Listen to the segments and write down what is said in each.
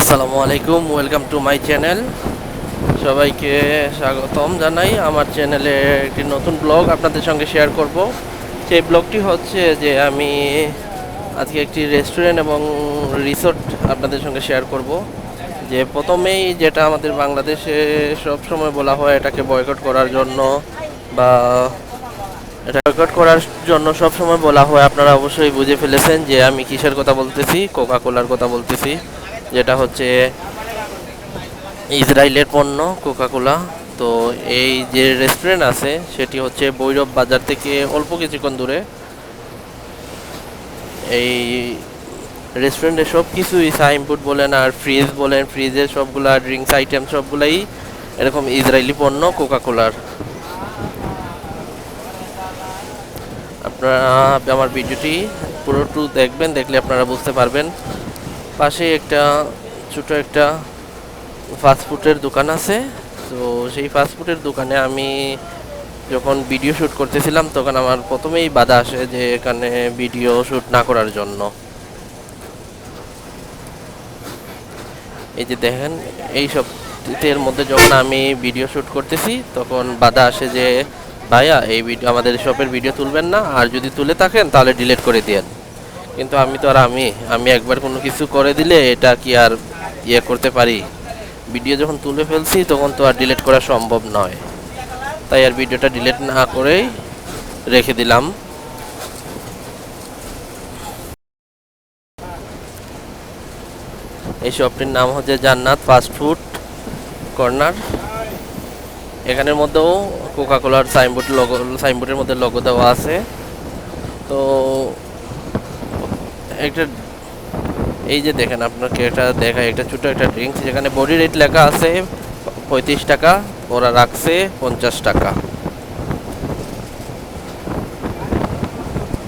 আসসালামু আলাইকুম welcome to my channel সবাইকে স্বাগতম জানাই। আমার চ্যানেলে একটি নতুন ব্লগ আপনাদের সঙ্গে শেয়ার করব। সেই ব্লগটি হচ্ছে যে আমি আজকে একটি রেস্টুরেন্ট এবং রিসোর্ট আপনাদের সঙ্গে শেয়ার করব। যে প্রথমেই যেটা আমাদের বাংলাদেশে সব সময় বলা হয়, এটাকে বয়কট করার জন্য বা এটা বয়কট করার জন্য সব সময় বলা হয়, আপনারা অবশ্যই বুঝে ফেলেছেন যে আমি কিসের কথা বলতেছি? কোকা কোলার কথা বলতেছি। যেটা হচ্ছে ইসরায়েলের পণ্য কোকা কোলা তো এই যে রেস্টুরেন্ট আছে, সেটি হচ্ছে ভৈরব বাজার থেকে অল্প কিছুক্ষণ দূরে। এই রেস্টুরেন্টে সব কিছুই সাইনবোর্ড বলেন আর ফ্রিজ বলেন ফ্রিজের সবগুলা ড্রিঙ্কস আইটেম সবগুলাই এরকম ইসরায়েলি পণ্য কোকা কোলার আপনারা আমার ভিডিওটি পুরো টু দেখবেন, দেখলে আপনারা বুঝতে পারবেন। পাশে একটা ছোট একটা ফাস্টফুডের দোকান আছে। তো সেই ফাস্টফুডের দোকানে আমি যখন ভিডিও শ্যুট করতেছিলাম, তখন আমার প্রথমেই বাধা আসে যে এখানে ভিডিও শ্যুট না করার জন্য। এই যে দেখেন, এই সব এর মধ্যে যখন আমি ভিডিও শ্যুট করতেছি, তখন বাধা আসে যে, ভাইয়া, এই ভিডিও আমাদের শপের ভিডিও তুলবেন না। আর যদি তুলে থাকেন, তাহলে ডিলিট করে দিয়েন। কিন্তু আমি তো আর আমি আমি একবার কোনো কিছু করে দিলে এটা কি আর ইয়ে করতে পারি? ভিডিও যখন তুলে ফেলছি তখন তো আর ডিলিট করা সম্ভব নয়। তাই আর ভিডিওটা ডিলিট না করেই রেখে দিলাম। এই শপটির নাম হচ্ছে জান্নাত ফাস্ট ফুড কর্নার এখানের মধ্যেও কোকাকোলার সাইনবোর্ড লগো সাইনবোর্ডের মধ্যে লগো দেওয়া আছে। তো একটা, এই যে দেখেন আপনাকে এটা দেখায় একটা ছোটো একটা ড্রিঙ্কস যেখানে বডি রেট লেখা আছে পঁয়ত্রিশ টাকা, ওরা রাখছে পঞ্চাশ টাকা।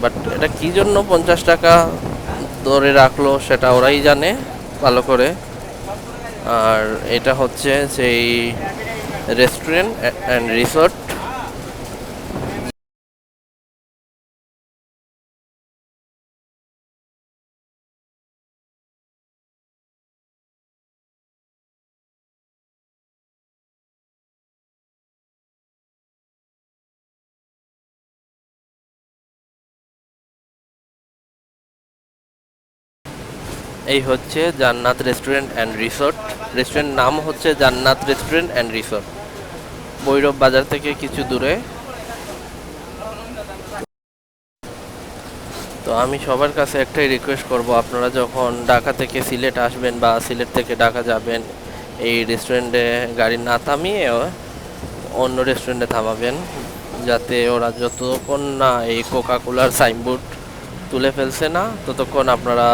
বাট এটা কি জন্য পঞ্চাশ টাকা ধরে রাখল সেটা ওরাই জানে, ভালো করে। আর এটা হচ্ছে সেই রেস্টুরেন্ট অ্যান্ড রিসোর্ট এই হচ্ছে জান্নাত রেস্টুরেন্ট অ্যান্ড রিসোর্ট। রেস্টুরেন্ট নাম হচ্ছে জান্নাত রেস্টুরেন্ট অ্যান্ড রিসোর্ট। ভৈরব বাজার থেকে কিছু দূরে। তো আমি সবার কাছে একটাই রিকোয়েস্ট করব, আপনারা যখন ঢাকা থেকে সিলেট আসবেন বা সিলেট থেকে ঢাকা যাবেন, এই রেস্টুরেন্টে গাড়ি না থামিয়ে অন্য রেস্টুরেন্টে থামাবেন, যাতে ওরা যতক্ষণ না এই কোকা কোলার সাইনবোর্ড তুলে ফেলছে না, ততক্ষণ আপনারা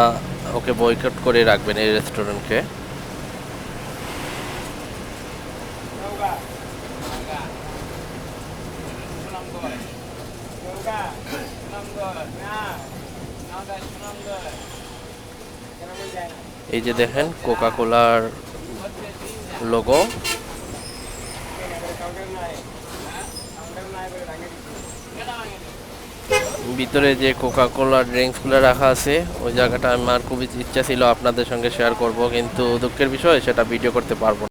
ওকে বয়কট করে রাখবেন এই রেস্টুরেন্টকে এই যে দেখেন কোকা কোলার লোগো ভিতরে যে কোকা কোলা ড্রিঙ্কসগুলো রাখা আছে, ওই জায়গাটা আমার খুবই ইচ্ছা ছিল আপনাদের সঙ্গে শেয়ার করব, কিন্তু দুঃখের বিষয়, সেটা ভিডিও করতে পারব না।